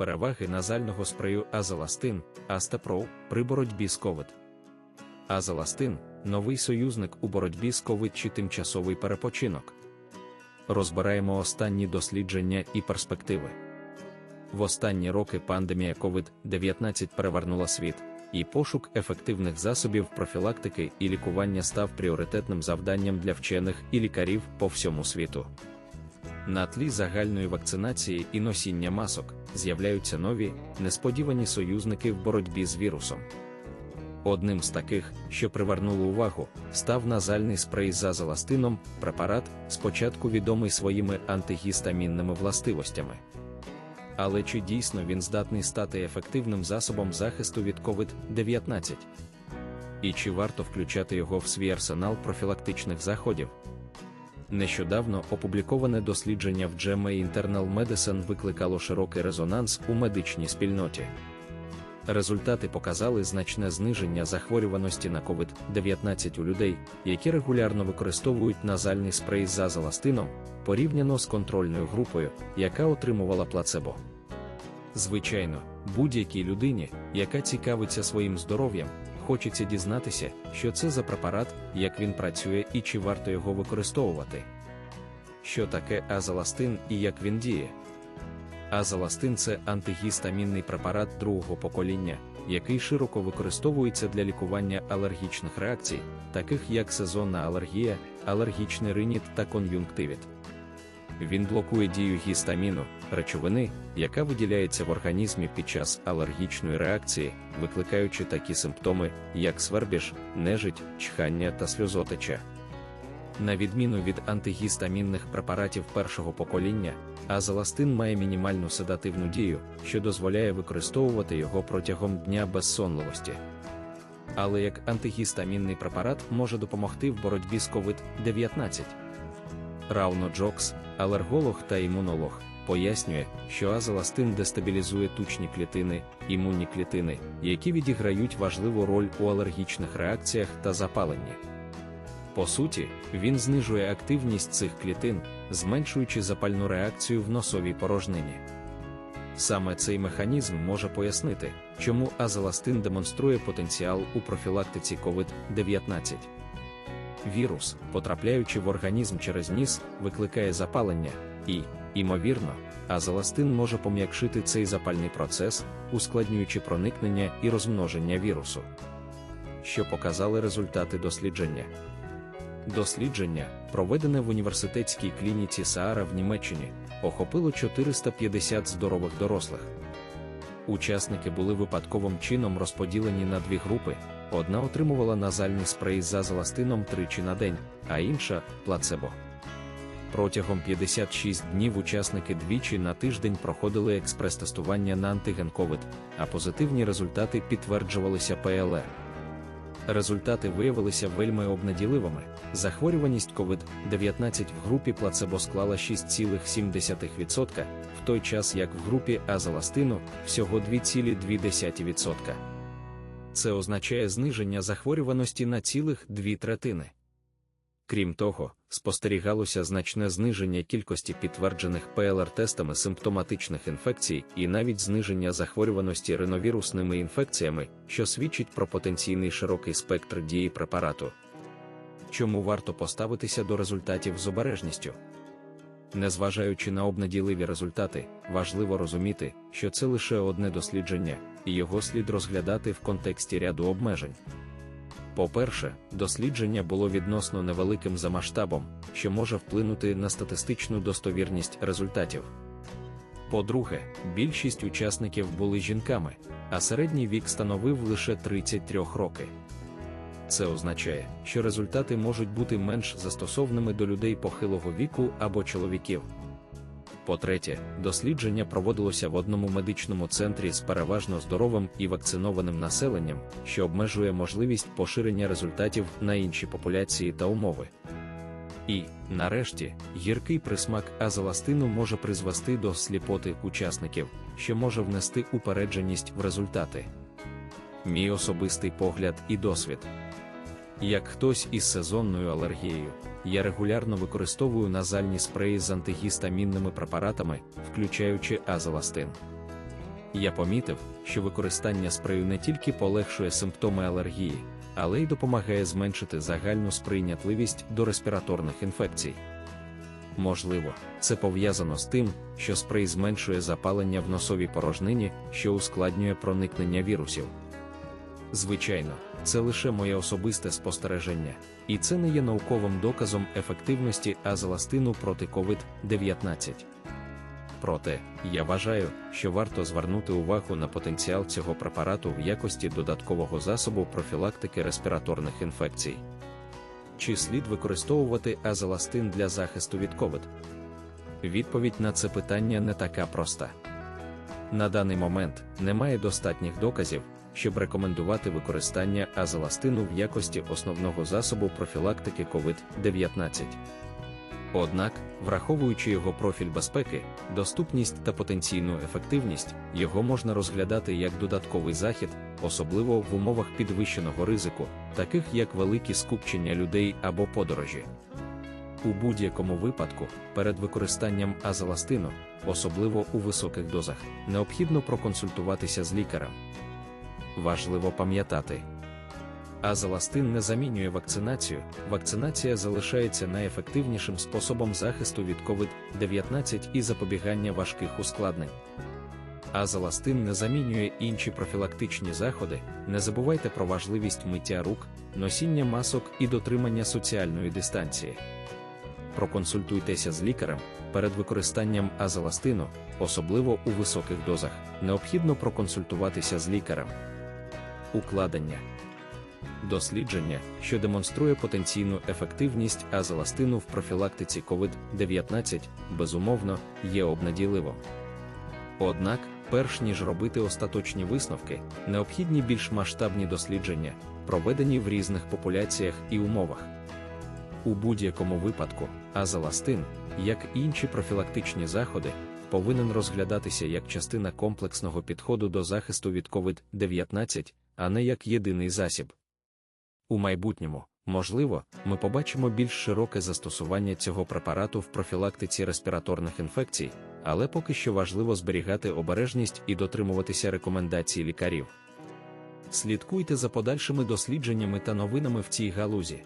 Переваги назального спрею Азеластин Астепроу при боротьбі з ковід. Азеластин новий союзник у боротьбі з ковід чи тимчасовий перепочинок. Розбираємо останні дослідження і перспективи. В останні роки пандемія COVID-19 перевернула світ, і пошук ефективних засобів профілактики і лікування став пріоритетним завданням для вчених і лікарів по всьому світу. На тлі загальної вакцинації і носіння масок з'являються нові, несподівані союзники в боротьбі з вірусом. Одним з таких, що привернуло увагу, став назальний спрей з азеластином, препарат, спочатку відомий своїми антигістамінними властивостями. Але чи дійсно він здатний стати ефективним засобом захисту від COVID-19? І чи варто включати його в свій арсенал профілактичних заходів? Нещодавно опубліковане дослідження в JAMA Internal Medicine викликало широкий резонанс у медичній спільноті. Результати показали значне зниження захворюваності на COVID-19 у людей, які регулярно використовують назальний спрей з азеластином, порівняно з контрольною групою, яка отримувала плацебо. Звичайно, будь-якій людині, яка цікавиться своїм здоров'ям, хочеться дізнатися, що це за препарат, як він працює і чи варто його використовувати. Що таке азеластин і як він діє? Азеластин це антигістамінний препарат другого покоління, який широко використовується для лікування алергічних реакцій, таких як сезонна алергія, алергічний риніт та кон'юнктивіт. Він блокує дію гістаміну, речовини, яка виділяється в організмі під час алергічної реакції, викликаючи такі симптоми, як свербіж, нежить, чхання та сльозотеча. На відміну від антигістамінних препаратів першого покоління, азеластин має мінімальну седативну дію, що дозволяє використовувати його протягом дня без сонливості. Але як антигістамінний препарат може допомогти в боротьбі з COVID-19. Рауно Джокс, алерголог та імунолог, пояснює, що азеластин дестабілізує тучні клітини, імунні клітини, які відіграють важливу роль у алергічних реакціях та запаленні. По суті, він знижує активність цих клітин, зменшуючи запальну реакцію в носовій порожнині. Саме цей механізм може пояснити, чому азеластин демонструє потенціал у профілактиці COVID-19. Вірус, потрапляючи в організм через ніс, викликає запалення, і, імовірно, азеластин може пом'якшити цей запальний процес, ускладнюючи проникнення і розмноження вірусу. Що показали результати дослідження? Дослідження, проведене в університетській клініці Саара в Німеччині, охопило 450 здорових дорослих. Учасники були випадковим чином розподілені на дві групи: одна отримувала назальний спрей за азеластином тричі на день, а інша плацебо. Протягом 56 днів учасники двічі на тиждень проходили експрес-тестування на антиген COVID, а позитивні результати підтверджувалися ПЛР. Результати виявилися вельми обнаділивими. Захворюваність COVID-19 в групі плацебо склала 6,7%, в той час як в групі азеластину всього 2,2%. Це означає зниження захворюваності на цілих дві третини. Крім того, спостерігалося значне зниження кількості підтверджених ПЛР-тестами симптоматичних інфекцій і навіть зниження захворюваності риновірусними інфекціями, що свідчить про потенційний широкий спектр дії препарату. Чому варто поставитися до результатів з обережністю? Незважаючи на обнадійливі результати, важливо розуміти, що це лише одне дослідження, і його слід розглядати в контексті ряду обмежень. По-перше, дослідження було відносно невеликим за масштабом, що може вплинути на статистичну достовірність результатів. По-друге, більшість учасників були жінками, а середній вік становив лише 33 роки. Це означає, що результати можуть бути менш застосовними до людей похилого віку або чоловіків. По-третє, дослідження проводилося в одному медичному центрі з переважно здоровим і вакцинованим населенням, що обмежує можливість поширення результатів на інші популяції та умови. І, нарешті, гіркий присмак азеластину може призвести до сліпоти учасників, що може внести упередженість в результати. Мій особистий погляд і досвід. Як хтось із сезонною алергією, я регулярно використовую назальні спреї з антигістамінними препаратами, включаючи азеластин. Я помітив, що використання спрею не тільки полегшує симптоми алергії, але й допомагає зменшити загальну сприйнятливість до респіраторних інфекцій. Можливо, це пов'язано з тим, що спрей зменшує запалення в носовій порожнині, що ускладнює проникнення вірусів. Звичайно, це лише моє особисте спостереження, і це не є науковим доказом ефективності азеластину проти COVID-19. Проте, я вважаю, що варто звернути увагу на потенціал цього препарату в якості додаткового засобу профілактики респіраторних інфекцій. Чи слід використовувати азеластин для захисту від COVID? Відповідь на це питання не така проста. На даний момент немає достатніх доказів, щоб рекомендувати використання азеластину в якості основного засобу профілактики COVID-19. Однак, враховуючи його профіль безпеки, доступність та потенційну ефективність, його можна розглядати як додатковий захід, особливо в умовах підвищеного ризику, таких як великі скупчення людей або подорожі. У будь-якому випадку, перед використанням азеластину, особливо у високих дозах, необхідно проконсультуватися з лікарем. Важливо пам'ятати. Азеластин не замінює вакцинацію, вакцинація залишається найефективнішим способом захисту від COVID-19 і запобігання важких ускладнень. Азеластин не замінює інші профілактичні заходи, не забувайте про важливість миття рук, носіння масок і дотримання соціальної дистанції. Проконсультуйтеся з лікарем перед використанням азеластину, особливо у високих дозах, необхідно проконсультуватися з лікарем. Укладення дослідження, що демонструє потенційну ефективність азеластину в профілактиці COVID-19, безумовно, є обнадійливим. Однак, перш ніж робити остаточні висновки, необхідні більш масштабні дослідження, проведені в різних популяціях і умовах. У будь-якому випадку, азеластин, як і інші профілактичні заходи, повинен розглядатися як частина комплексного підходу до захисту від COVID-19, а не як єдиний засіб. У майбутньому, можливо, ми побачимо більш широке застосування цього препарату в профілактиці респіраторних інфекцій, але поки що важливо зберігати обережність і дотримуватися рекомендацій лікарів. Слідкуйте за подальшими дослідженнями та новинами в цій галузі.